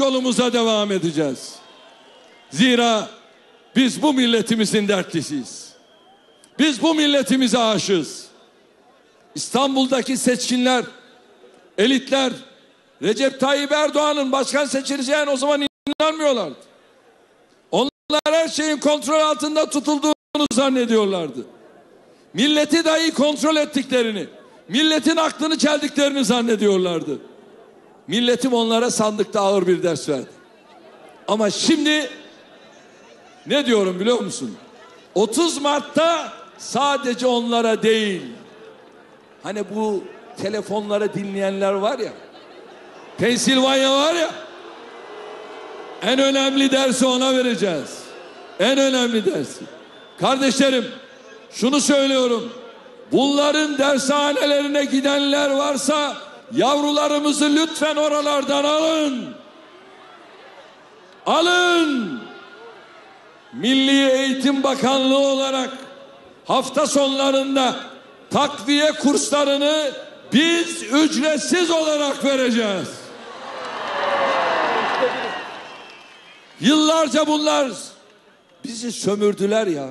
yolumuza devam edeceğiz. Zira biz bu milletimizin dertlisiyiz. Biz bu milletimize aşığız. İstanbul'daki seçkinler, elitler Recep Tayyip Erdoğan'ın başkan seçileceğine o zaman inanmıyorlardı. Onlar her şeyin kontrol altında tutulduğunu zannediyorlardı. Milleti dahi kontrol ettiklerini, milletin aklını çeldiklerini zannediyorlardı. Milletim onlara sandıkta ağır bir ders verdi. Ama şimdi ne diyorum biliyor musun? 30 Mart'ta sadece onlara değil. Hani bu telefonlara dinleyenler var ya. Pensilvanya var ya. En önemli dersi ona vereceğiz. En önemli dersi. Kardeşlerim şunu söylüyorum. Bunların dershanelerine gidenler varsa yavrularımızı lütfen oralardan alın. Alın. Milli Eğitim Bakanlığı olarak hafta sonlarında takviye kurslarını biz ücretsiz olarak vereceğiz. Yıllarca bunlar bizi sömürdüler ya.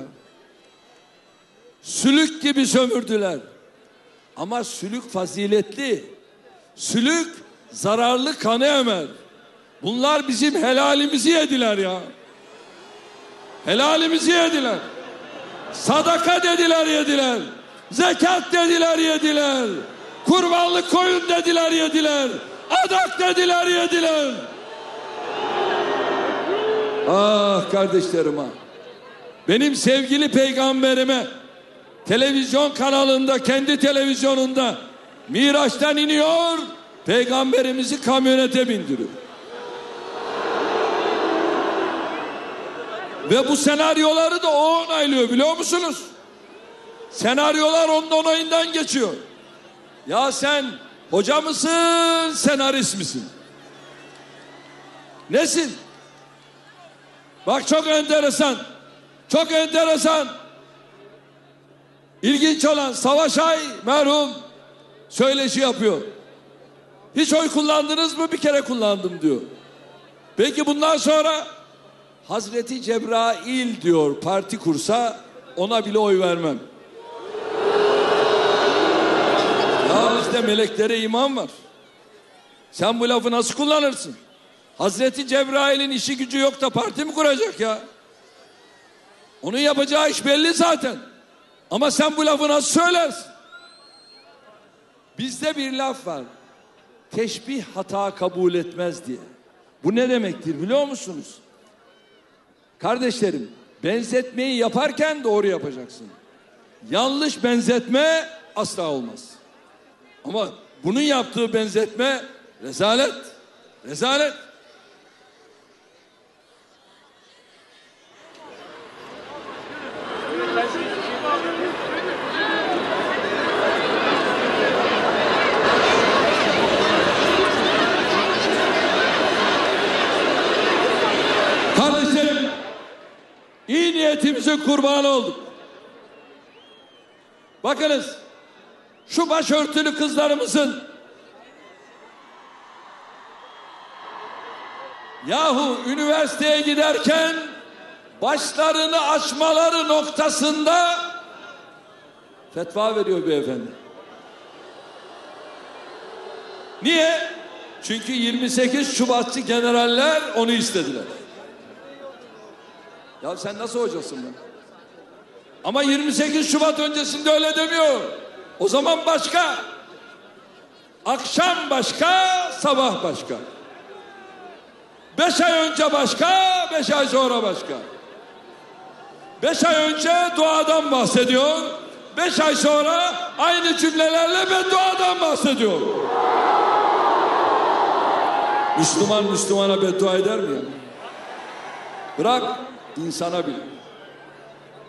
Sülük gibi sömürdüler. Ama sülük faziletli. Sülük zararlı kanı emer. Bunlar bizim helalimizi yediler ya. Helalimizi yediler. Sadaka dediler yediler. Zekat dediler yediler. Kurbanlık koyun dediler yediler. Adak dediler yediler. Ah kardeşlerim ah. Benim sevgili peygamberime televizyon kanalında kendi televizyonunda Miraç'tan iniyor peygamberimizi kamyonete bindiriyor. Ve bu senaryoları da o onaylıyor biliyor musunuz? Senaryolar onun onayından geçiyor. Ya sen hoca mısın, senarist misin? Nesin? Bak çok enteresan. Çok enteresan. İlginç olan Savaş Ay merhum söyleşi yapıyor. Hiç oy kullandınız mı? Bir kere kullandım diyor. Peki bundan sonra Hazreti Cebrail diyor parti kursa ona bile oy vermem. Ya bizde meleklere iman var. Sen bu lafı nasıl kullanırsın? Hazreti Cebrail'in işi gücü yok da parti mi kuracak ya? Onun yapacağı iş belli zaten. Ama sen bu lafı nasıl söylersin? Bizde bir laf var. Teşbih hata kabul etmez diye. Bu ne demektir biliyor musunuz? Kardeşlerim, benzetmeyi yaparken doğru yapacaksın. Yanlış benzetme asla olmaz. Ama bunun yaptığı benzetme rezalet. Rezalet. Kardeşlerim, iyi niyetimizin kurbanı olduk. Bakınız, şu başörtülü kızlarımızın yahu üniversiteye giderken başlarını açmaları noktasında fetva veriyor beyefendi. Niye? Çünkü 28 Şubatçı generaller onu istediler. Ya sen nasıl hocasın ben? Ama 28 Şubat öncesinde öyle demiyor. O zaman başka. Akşam başka, sabah başka. Beş ay önce başka, beş ay sonra başka. Beş ay önce duadan bahsediyor. Beş ay sonra aynı cümlelerle bedduadan bahsediyor. Müslüman Müslümana beddua eder mi? Bırak insana bile.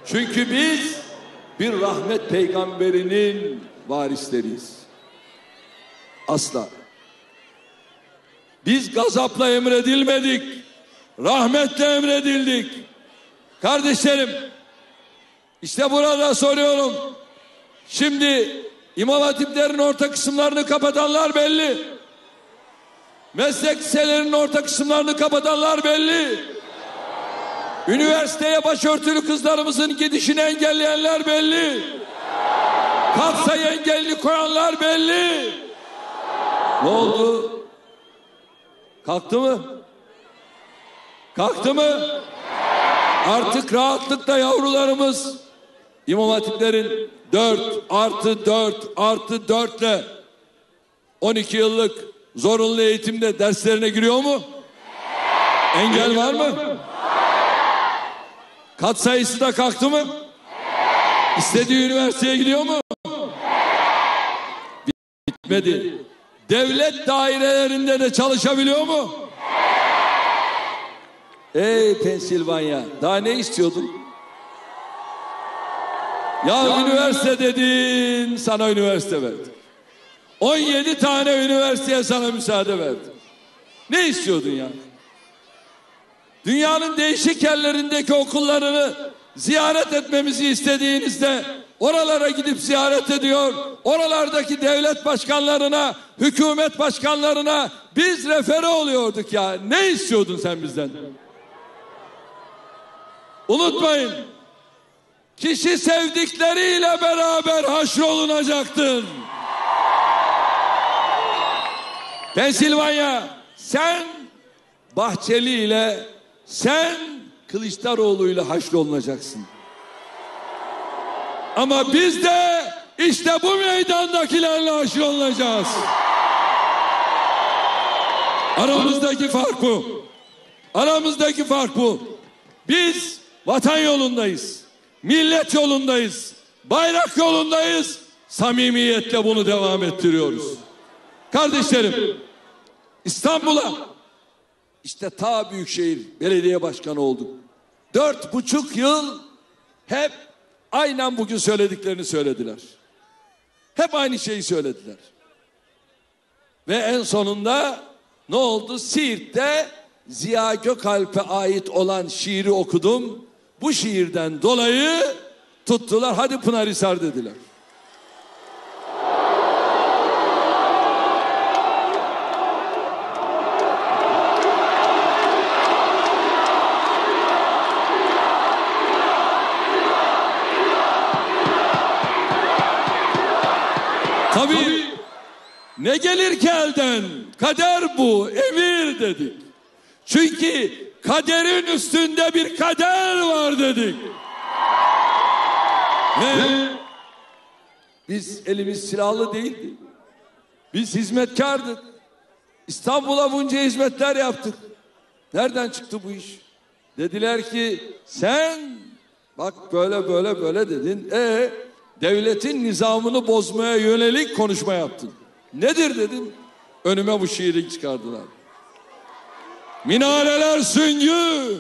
Çünkü biz bir rahmet peygamberinin varisleriyiz. Asla. Biz gazapla emredilmedik. Rahmetle emredildik. Kardeşlerim işte burada soruyorum. Şimdi İmam Hatiplerin orta kısımlarını kapatanlar belli. Meslek liselerinin orta kısımlarını kapatanlar belli. Üniversiteye başörtülü kızlarımızın gidişini engelleyenler belli. Katsayı engelli koyanlar belli. Ne oldu? Kalktı mı? Kalktı mı? Artık rahatlıkla yavrularımız İmam Hatiplerin 4 artı 4 artı 4 ile 12 yıllık zorunlu eğitimde derslerine giriyor mu? Engel var mı? Kat sayısı da kalktı mı? İstediği üniversiteye gidiyor mu? Bitmedi. Devlet dairelerinde de çalışabiliyor mu? Ey Pensilvanya, daha ne istiyordun? Ya üniversite dedin, sana üniversite verdim. 17 tane üniversiteye sana müsaade verdim. Ne istiyordun ya? Dünyanın değişik yerlerindeki okullarını ziyaret etmemizi istediğinizde oralara gidip ziyaret ediyor. Oralardaki devlet başkanlarına, hükümet başkanlarına biz refere oluyorduk ya. Ne istiyordun sen bizden? Unutmayın. Kişi sevdikleriyle beraber haşrolunacaktır. Pensilvanya sen Bahçeli ile sen Kılıçdaroğlu ile haşrolunacaksın. Ama biz de işte bu meydandakilerle haşrolunacağız. Aramızdaki fark bu. Aramızdaki fark bu. Biz vatan yolundayız. Millet yolundayız. Bayrak yolundayız. Samimiyetle bunu devam ettiriyoruz. Kardeşlerim İstanbul'a işte ta Büyükşehir Belediye Başkanı olduk. Dört buçuk yıl hep aynen bugün söylediklerini söylediler. Hep aynı şeyi söylediler. Ve en sonunda ne oldu? Siirt'te Ziya Gökalp'e ait olan şiiri okudum. Bu şiirden dolayı tuttular hadi Pınarhisar dediler. Tabii ne gelir ki elden? Kader bu, emir dedik. Çünkü kaderin üstünde bir kader var dedik. Ve biz elimiz silahlı değildi. Biz hizmetkardık. İstanbul'a bunca hizmetler yaptık. Nereden çıktı bu iş? Dediler ki sen bak böyle böyle böyle dedin. E devletin nizamını bozmaya yönelik konuşma yaptın. Nedir dedim. Önüme bu şiiri çıkardılar. Minareler süngü.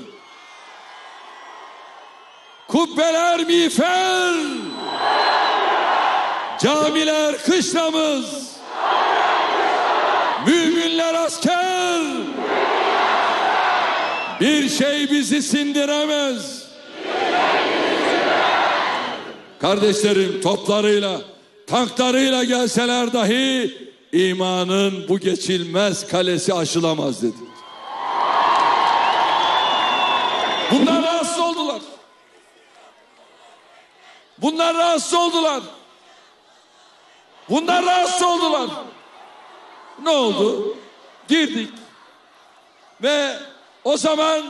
Kubbeler miğfer. Camiler kışlamız. Müminler asker. Bir şey bizi sindiremez. Kardeşlerim toplarıyla, tanklarıyla gelseler dahi imanın bu geçilmez kalesi aşılamaz dedi. Bunlar rahatsız oldular. Bunlar rahatsız oldular. Bunlar rahatsız oldular. Ne oldu? Girdik. Ve o zaman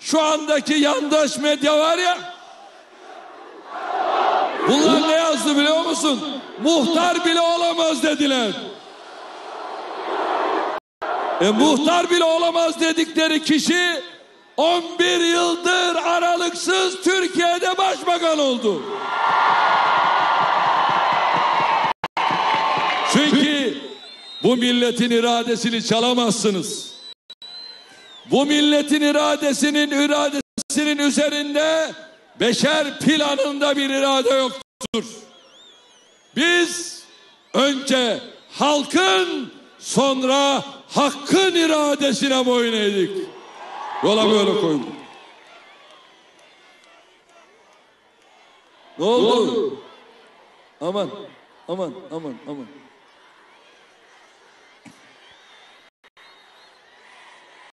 şu andaki yandaş medya var ya Bunlar ne musun? Muhtar bile olamaz dediler. E, muhtar bile olamaz dedikleri kişi 11 yıldır aralıksız Türkiye'de başbakan oldu. Çünkü bu milletin iradesini çalamazsınız. Bu milletin iradesinin iradesinin üzerinde beşer planında bir irade yoktur. Biz önce halkın sonra hakkın iradesine boyun eğdik. Yola böyle koyduk. Ne oldu? Aman, aman, aman, aman.